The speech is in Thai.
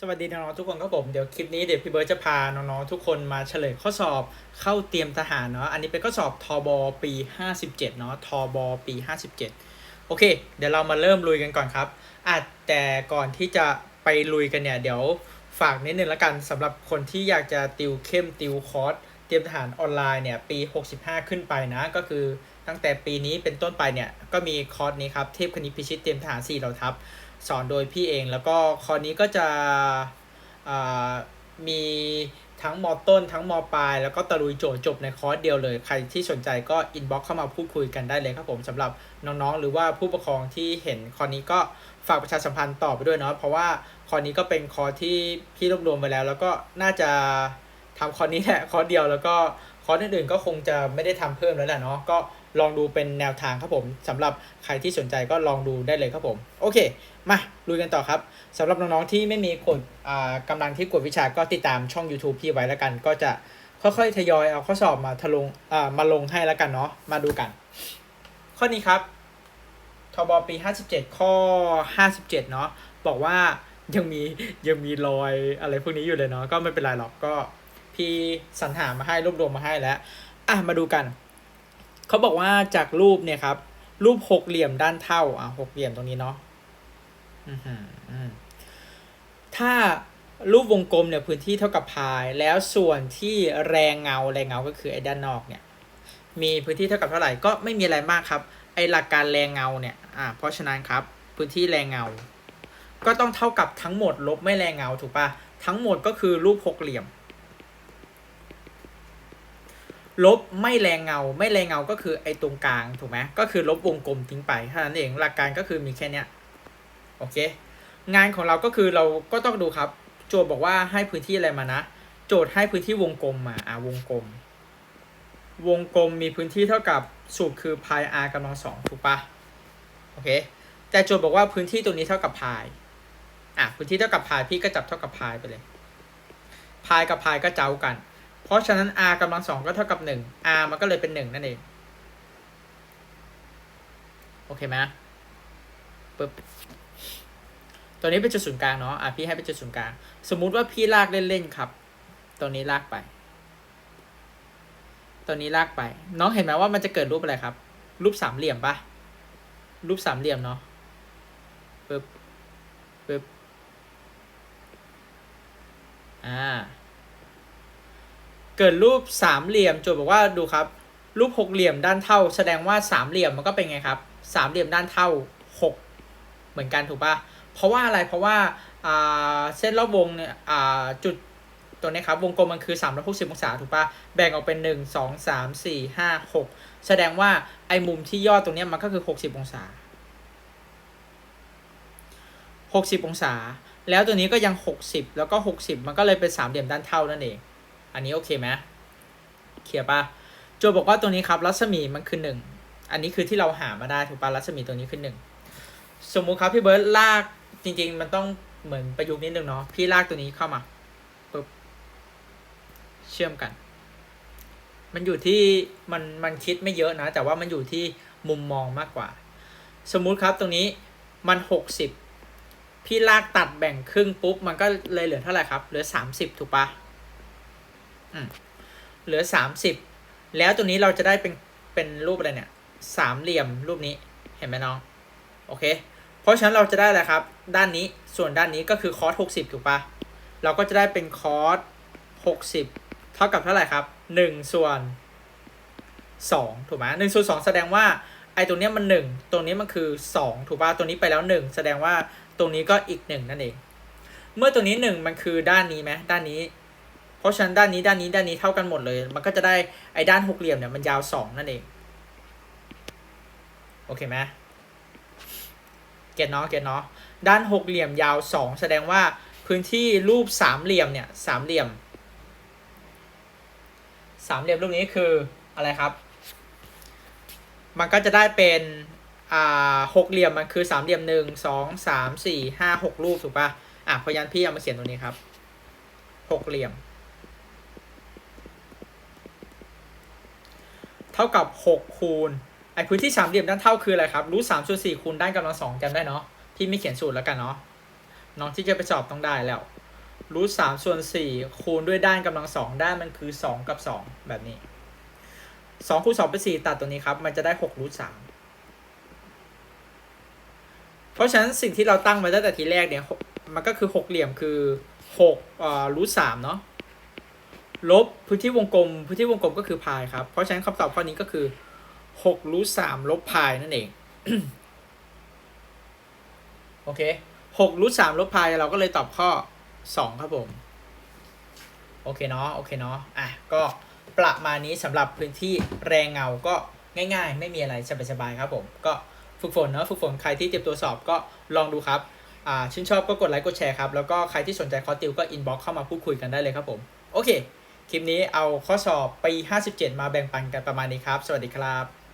สวัสดีน้องๆทุกคนครับผมเดี๋ยวคลิปนี้เดี๋ยวพี่เบิร์ดจะพาน้องๆทุกคนมาเฉลยข้อสอบเข้าเตรียมทหารเนาะอันนี้เป็นข้อสอบทบปี 57เนาะทบปี 57 โอเค เดี๋ยวเรามาเริ่มลุยกันก่อนครับอาจแต่ก่อนที่จะไปลุยกันเนี่ย เดี๋ยวฝากนิดนึงละกันสำหรับคนที่อยากจะติวเข้มติวคอร์สเตรียมทหารออนไลน์เนี่ยปี 65 ขึ้นไปนะ ก็คือตั้งแต่ปีนี้เป็นต้นไปเนี่ยก็มีคอร์สนี้ครับเทพคณิตพิชิตเตรียมทหาร4เราทับ สอนโดยพี่เอง แล้วก็คอนี้ก็จะมีทั้งมอต้น ทั้งมปลาย แล้วก็ตะลุยโจทย์จบในคอร์สเดียวเลย ใครที่สนใจก็อินบ็อกเข้ามาพูดคุยกันได้เลยครับผมสำหรับน้องๆ หรือว่าผู้ปกครองที่เห็นคอร์สนี้ก็ฝากประชาสัมพันธ์ต่อไปด้วยเนาะเพราะว่าคอร์สนี้ก็เป็นคอร์สที่พี่รวบรวมไปแล้ว แล้วก็น่าจะทำคอร์สนี้แหละคอร์สเดียวแล้วก็คอร์สอื่นๆก็คงจะไม่ได้ทำเพิ่มแล้วแหละเนาะก็ ลองดูเป็นแนวทางครับผมสำหรับใครที่สนใจก็ลองดูได้เลยครับผม โอเค มาลุยกันต่อครับสำหรับน้องๆที่ไม่มีกดอ่ากำลังที่กดวิชาก็ติดตามช่อง YouTube พี่ไว้แล้วกัน ก็จะค่อยๆทยอยเอาข้อสอบมาทะลงอ่ามาลงให้แล้วกันเนาะมาดูกัน ข้อนี้ครับทบปี 57 ข้อ 57 เนาะบอกว่ายังมียังมีรอยอะไรพวกนี้อยู่เลยเนาะก็ไม่เป็นไรหรอกก็พี่สรรหามาให้รวบรวมมาให้แล้ว อะมาดูกัน เขาบอกว่าจากรูปเนี่ยครับ รูปหกเหลี่ยมด้านเท่า อะหกเหลี่ยมตรงนี้เนาะถ้ารูปวงกลมเนี่ยพื้นที่เท่ากับพาย แล้วส่วนที่แรงเงาแรงเงาก็คือไอ้ด้านนอกเนี่ย มีพื้นที่เท่ากับเท่าไหร่ก็ไม่มีอะไรมากครับ ไอ้หลักการแรงเงาเนี่ยอ่าเพราะฉะนั้นครับ พื้นที่แรงเงา ก็ต้องเท่ากับทั้งหมดลบไม่แรงเงาถูกปะทั้งหมดก็คือรูปหกเหลี่ยม ลบไม่แรงเงา ไม่แรงเงาก็คือไอ้ตรงกลางถูกไหมก็คือลบวงกลมทิ้งไปเท่านั้นเองหลักการก็คือมีแค่เนี้ยโอเค งานของเราก็คือเราก็ต้องดูครับ โจทย์บอกว่าให้พื้นที่อะไรมานะ โจทย์ให้พื้นที่วงกลมมาอ่าวงกลม วงกลมมีพื้นที่เท่ากับสูตรคือ pi r กำลังสองถูกปะโอเค แต่โจทย์บอกว่าพื้นที่ตรงนี้เท่ากับ pi อะพื้นที่เท่ากับ pi พี่ก็จับเท่ากับ pi ไปเลย pi กับ pi ก็เจ้ากัน เพราะฉะนั้น r กำลังสองก็เท่ากับหนึ่ง r มันก็เลยเป็นหนึ่งนั่นเอง โอเคไหมปึ๊บตัวนี้เป็นจุดศูนย์กลางเนาะอะพี่ให้เป็นจุดศูนย์กลาง สมมุติว่าพี่ลากเล่นๆครับ ตัวนี้ลากไป ตัวนี้ลากไป น้องเห็นไหมว่ามันจะเกิดรูปอะไรครับ รูปสามเหลี่ยมปะรูปสามเหลี่ยมเนาะปึ๊บปึ๊บ อ่า เกิดรูปสามเหลี่ยมโจทย์บอกว่าดูครับ รูปหกเหลี่ยมด้านเท่า แสดงว่าสามเหลี่ยมมันก็เป็นไงครับสามเหลี่ยมด้านเท่าหกเหมือนกันถูกปะเพราะว่าอะไรเพราะว่าเส้นรอบวงเนี่ยจุดตัวนี้ครับวงกลมมันคือ3 6 0องศาถูกปะแบ่งออกเป็น 1 2 3 4 5 6 แสดงว่าไอ้มุมที่ยอดตรงเนี้ยมันก็คือ 60 องศา 60 องศา แล้วตัวนี้ก็ยัง 60 แล้วก็ 60 มันก็เลยเป็นสามเหลี่ยมด้านเท่านั่นเอง อันนี้โอเคไหมเคลียร์ปะโจบอกว่าตัวนี้ครับรัศมีมันคือ1อันนี้คือที่เราหามาได้ถูกปะรัศมีตัวนี้คือ1สมมุติครับพี่เบิร์ดลากจริง ๆ มันต้องเหมือนประยุกต์นิดนึงเนาะพี่ลากตัวนี้เข้ามาปุ๊บเชื่อมกัน มันอยู่ที่มันมันคิดไม่เยอะนะ แต่ว่ามันอยู่ที่มุมมองมากกว่า สมมุติครับตรงนี้มันหกสิบพี่ลากตัดแบ่งครึ่งปุ๊บ มันก็เลยเหลือเท่าไหร่ครับ เหลือสามสิบถูกปะ เหลือสามสิบแล้วตรงนี้เราจะได้เป็นเป็นรูปอะไรเนี่ยสามเหลี่ยมรูปนี้เห็นไหมน้อง โอเค เพราะฉะนั้นเราจะได้อะไรครับ ด้านนี้ส่วนด้านนี้ก็คือคอส60ถูกปะเราก็จะได้เป็นคอส60เท่ากับเท่าไหร่ครับ1ส่วน2ถูกไหมหนึ่งส่วน2แสดงว่าไอ้ตรงเนี้ยมัน1ตรงนี้มันคือ2ถูกปะตัวนี้ไปแล้ว1แสดงว่าตรงนี้ก็อีก1นั่นเอง เมื่อตัวนี้1มันคือด้านนี้ไหมด้านนี้ เพราะฉะนั้นด้านนี้ด้านนี้ด้านนี้เท่ากันหมดเลย มันก็จะได้ไอ้ด้านหกเหลี่ยมเนี่ยมันยาว2นั่นเอง โอเคไหมเกตเนาะเกตเนาะด้านหกเหลี่ยมยาวสองแสดงว่าพื้นที่รูปสามเหลี่ยมเนี่ยสามเหลี่ยม สามเหลี่ยมรูปนี้คืออะไรครับ มันก็จะได้เป็นอ่าหกเหลี่ยมมันคือสามเหลี่ยมหนึ่งสองสามสี่ห้าหกรูปถูกปะอะพราะฉะนั้นพี่เอามาเขียนตรงนี้ครับหกเหลี่ยม เท่ากับหกคูณไอพื้นที่สามเหลี่ยมด้านเท่าคืออะไรครับรูทสามส่วนสี่คูณด้านกำลังสองจำได้เนาะพี่ไม่เขียนสูตรแล้วกันเนาะน้องที่จะไปสอบต้องได้แล้วรูทสามส่วนสี่คูณด้วยด้านกำลังสองด้านมันคือสองกับสองแบบนี้สองคูณสองเป็นสี่ตัดตัวนี้ครับมันจะได้หกรูทสามเพราะฉะนั้นสิ่งที่เราตั้งไว้ตั้งแต่ทีแรกเนี่ยมันก็คือหกเหลี่ยมคือหกอ่ารูทสามเนาะ ลบพื้นที่วงกลม พื้นที่วงกลมก็คือพายครับ เพราะฉะนั้นคำตอบข้อนี้ก็คือหกรูทสามลบพายนั่นเอง โอเคหกรูทสามลบพายเราก็เลยตอบข้อสองครับผม โอเคเนาะ โอเคเนาะ อะ ก็ประมาณนี้สำหรับพื้นที่แรงเงาก็ง่ายๆ ไม่มีอะไรสบายๆครับผม ก็ฝึกฝนเนาะ ฝึกฝน ใครที่เตรียมตัวสอบก็ลองดูครับ อ่า ชื่นชอบก็กดไลค์ กดแชร์ครับ แล้วก็ใครที่สนใจคอร์สติวก็อินบ็อกเข้ามาพูดคุยกันได้เลยครับผม โอเค คลิปนี้เอาข้อสอบปี 57 มาแบ่งปันกันประมาณนี้ครับ สวัสดีครับ